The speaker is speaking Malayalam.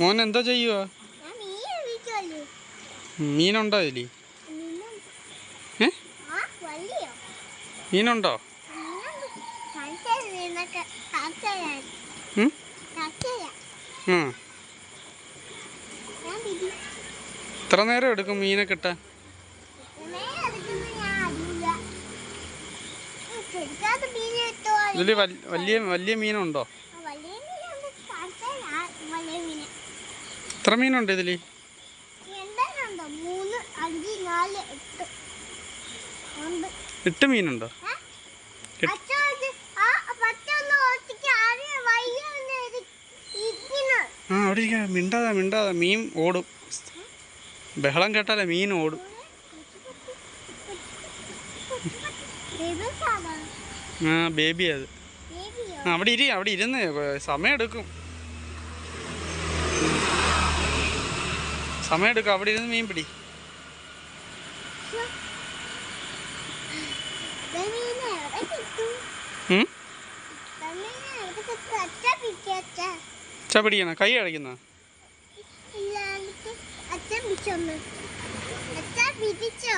മോൻ എന്താ ചെയ്യുക? മീനുണ്ടോ വലിയോ മീനുണ്ടോ? എത്ര നേരം എടുക്കും മീനെ കിട്ടാൻ. ഇതിൽ വലിയ വലിയ മീനുണ്ട് കാണിച്ചാൽ വലിയ മീന് എത്ര മീനുണ്ട് ഇതിൽ നാല് എട്ട്. മീനുണ്ടോ? ആ അവിടെ ഇരിക്കാം. മിണ്ടാതെ മിണ്ടാതെ. മീൻ ഓടും. ബഹളം കേട്ടാലേ മീൻ ഓടും? ആ ബേബി അത്. അവിടെ ഇരി അവിടെ ഇരുന്ന് സമയം എടുക്കും. സമയം എടുക്കും അവിടെ ഇരുന്ന് മീൻ പിടി പിടിക്കച്ചാ. പിടിക്കണ കൈ അടയ്ക്കുന്ന അച്ഛൻ പിടിച്ചോ?